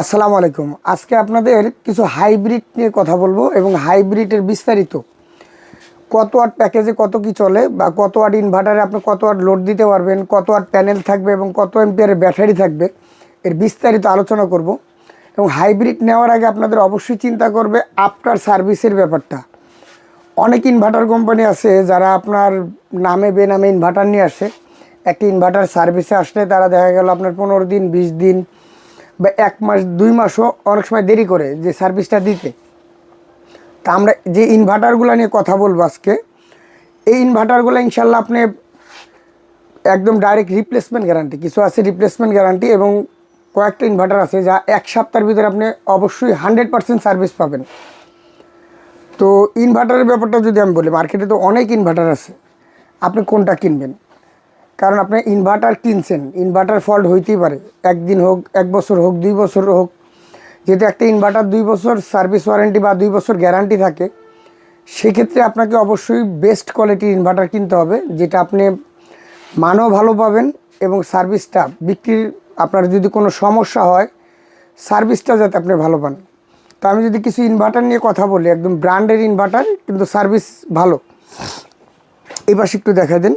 আসসালামু আলাইকুম। আজকে আপনাদের কিছু হাইব্রিড নিয়ে কথা বলব এবং হাইব্রিডের বিস্তারিত। কত ওয়াট প্যাকেজে কত কি চলে বা কত ওয়াট ইনভার্টারে আপনি কত ওয়াট লোড দিতে পারবেন, কত ওয়াট প্যানেল থাকবে এবং কত এম্পিয়ারের ব্যাটারি থাকবে, এর বিস্তারিত আলোচনা করব। এবং হাইব্রিড নেওয়ার আগে আপনাদের অবশ্যই চিন্তা করবে আফটার সার্ভিসের ব্যাপারটা। অনেক ইনভার্টার কোম্পানি আছে যারা আপনার নামে বেনামে ইনভার্টার নিয়ে আসে। একটি ইনভার্টার সার্ভিসে আসলে তারা দেখা গেল আপনার পনেরো দিন, বিশ দিন বা এক মাস, দুই মাসও অনেক সময় দেরি করে যে সার্ভিসটা দিতে। তা আমরা যে ইনভার্টারগুলো নিয়ে কথা বলব আজকে, এই ইনভার্টারগুলো ইনশাল্লাহ আপনি একদম ডাইরেক্ট রিপ্লেসমেন্ট গ্যারান্টি কিছু আছে রিপ্লেসমেন্ট গ্যারান্টি এবং কয়েকটা ইনভার্টার আছে যা এক সপ্তাহের ভিতরে আপনি অবশ্যই হান্ড্রেড পার্সেন্ট সার্ভিস পাবেন। তো ইনভার্টারের ব্যাপারটা যদি আমি বলি মার্কেটে তো অনেক ইনভার্টার আছে। আপনি কোনটা কিনবেন? কারণ আপনি ইনভার্টার কিনছেন ইনভার্টার ফল্ট হইতেই পারে। একদিন হোক, এক বছর হোক, দুই বছর হোক, যেহেতু একটা ইনভার্টার দুই বছর সার্ভিস ওয়ারেন্টি বা দুই বছর গ্যারান্টি থাকে, সেক্ষেত্রে আপনাকে অবশ্যই বেস্ট কোয়ালিটির ইনভার্টার কিনতে হবে, যেটা আপনি মানও ভালো পাবেন এবং সার্ভিসটা বিক্রির, আপনার যদি কোনো সমস্যা হয় সার্ভিসটা যাতে আপনি ভালো পান। তো আমি যদি কিছু ইনভার্টার নিয়ে কথা বলি, একদম ব্র্যান্ডের ইনভার্টার কিন্তু সার্ভিস ভালো। পাশে একটু দেখা দেন।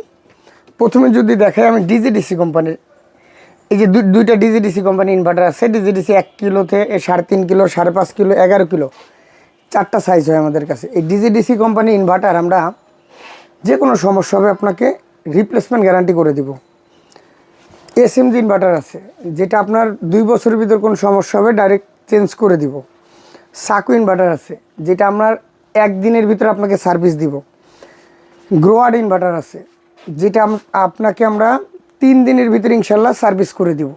প্রথমে যদি দেখাই আমি ডিজিডিসি কোম্পানির এই যে দুই- দুইটা ডিজিডিসি কোম্পানি ইনভার্টার আছে। ডিজিডিসি এক কিলোতে সাড়ে তিন কিলো, সাড়ে পাঁচ কিলো, এগারো কিলো, চারটা সাইজ হয় আমাদের কাছে। এই ডিজিডিসি কোম্পানি ইনভার্টার আমরা যে কোনো সমস্যা হবে আপনাকে রিপ্লেসমেন্ট গ্যারান্টি করে দিব। এসএমজি ইনভার্টার আছে, যেটা আপনার দুই বছরের ভিতর কোনো সমস্যা হবে ডাইরেক্ট চেঞ্জ করে দিব। সাকু ইনভার্টার আছে, যেটা আপনার একদিনের ভিতরে আপনাকে সার্ভিস দিব। গ্রোয়ার ইনভার্টার আছে যেটা আপনাকে আমরা তিন দিনের ভিতরে ইনশাল্লাহ সার্ভিস করে দিব।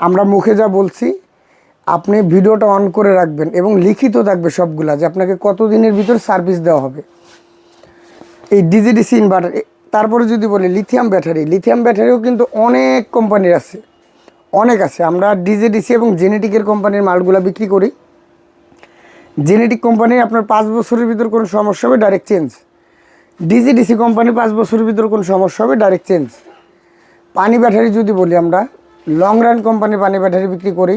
আমরা মুখে যা বলছি, আপনি ভিডিওটা অন করে রাখবেন এবং লিখিত থাকবে সবগুলা যে আপনাকে কত দিনের ভিতর সার্ভিস দেওয়া হবে। এই ডিজিডিসি ইনভার্টার তারপরে যদি বলি লিথিয়াম ব্যাটারি, লিথিয়াম ব্যাটারিও কিন্তু অনেক কোম্পানির আছে। অনেক আছে। আমরা ডিজিডিসি এবং জেনেটিকের কোম্পানির মালগুলা বিক্রি করি। জেনেটিক কোম্পানি আপনার পাঁচ বছরের ভিতর কোনো সমস্যা হবে, ডাইরেক্ট চেঞ্জ। ডিজিডিসি কোম্পানি পাঁচ বছরের ভিতরে কোনো সমস্যা হবে ডাইরেক্ট চেঞ্জ পানি ব্যাটারি যদি বলি আমরা লং রান কোম্পানি পানি ব্যাটারি বিক্রি করি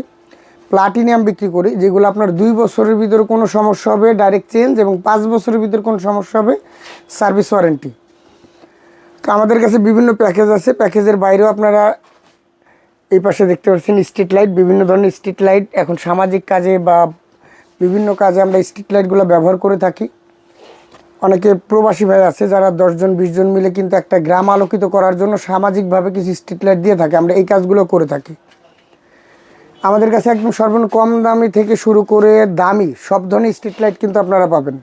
প্লাটিনিয়াম বিক্রি করি, যেগুলো আপনার দুই বছরের ভিতরে কোনো সমস্যা হবে ডাইরেক্ট চেঞ্জ এবং পাঁচ বছরের ভিতরে কোনো সমস্যা হবে সার্ভিস ওয়ারেন্টি তো আমাদের কাছে বিভিন্ন প্যাকেজ আছে প্যাকেজের বাইরেও আপনারা এই পাশে দেখতে পাচ্ছেন স্ট্রিট লাইট বিভিন্ন ধরনের স্ট্রিট লাইট এখন সামাজিক কাজে বা বিভিন্ন কাজে আমরা স্ট্রিট লাইটগুলো ব্যবহার করে থাকি। অনেকে প্রবাসী ভাই আছে যারা দশজন, বিশজন মিলে কিন্তু একটা গ্রাম আলোকিত করার জন্য সামাজিকভাবে কিছু স্ট্রিট লাইট দিয়ে থাকে। আমরা এই কাজগুলো করে থাকি। আমাদের কাছে একদম সর্বনিম্ন কম দামি থেকে শুরু করে দামি সব ধরনের স্ট্রিট লাইট কিন্তু আপনারা পাবেন।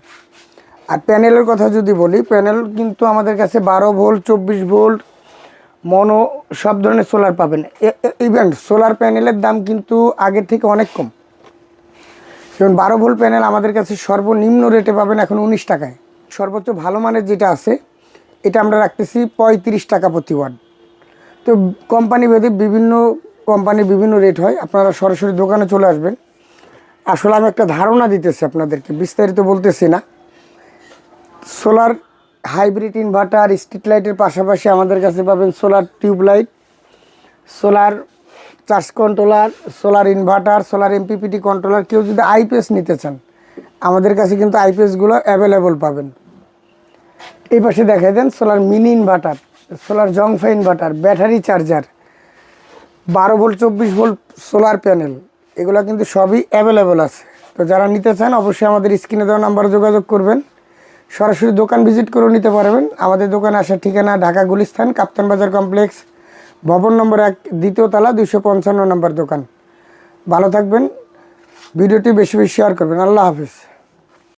আর প্যানেলের কথা যদি বলি, প্যানেল কিন্তু আমাদের কাছে বারো ভোল্ট, চব্বিশ ভোল্ট, মনো সব ধরনের সোলার পাবেন। ইভেন সোলার প্যানেলের দাম কিন্তু আগের থেকে অনেক কম। যেমন বারো ভোল্ট প্যানেল আমাদের কাছে সর্বনিম্ন রেটে পাবেন এখন উনিশ টাকায়। সর্বোচ্চ ভালো মানের যেটা আছে, এটা আমরা রাখতেছি পঁয়ত্রিশ টাকা প্রতি ওয়াট তো কোম্পানি ভেদে বিভিন্ন কোম্পানির বিভিন্ন রেট হয়, আপনারা সরাসরি দোকানে চলে আসবেন। আসলে আমি একটা ধারণা দিতেছি আপনাদেরকে, বিস্তারিত বলতেছি না। সোলার হাইব্রিড ইনভার্টার স্ট্রিট লাইটের পাশাপাশি আমাদের কাছে পাবেন solar tubelight solar charge controller solar inverter solar MPPT controller কেউ যদি আইপিএস নিতে চান আমাদের কাছে কিন্তু আইপিএসগুলো অ্যাভেলেবল পাবেন। এই পাশে দেখাই দেন সোলার মিনি ইনভার্টার সোলার জংফা ইনভার্টার ব্যাটারি চার্জার বারো ভোল্ট চব্বিশ ভোল্ট সোলার প্যানেল এগুলো কিন্তু সবই অ্যাভেলেবল আছে। তো যারা নিতে চান অবশ্যই আমাদের স্ক্রিনে দেওয়া নাম্বারে যোগাযোগ করবেন। সরাসরি দোকান ভিজিট করেও নিতে পারবেন। আমাদের দোকানে আসার ঠিকানা ঢাকা গুলিস্তান, কাপ্তান বাজার কমপ্লেক্স ভবন নম্বর এক, দ্বিতীয় তলা, দুইশো পঞ্চান্ন নম্বর দোকান। ভালো থাকবেন। ভিডিওটি বেশি বেশি শেয়ার করবেন। আল্লাহ হাফিজ।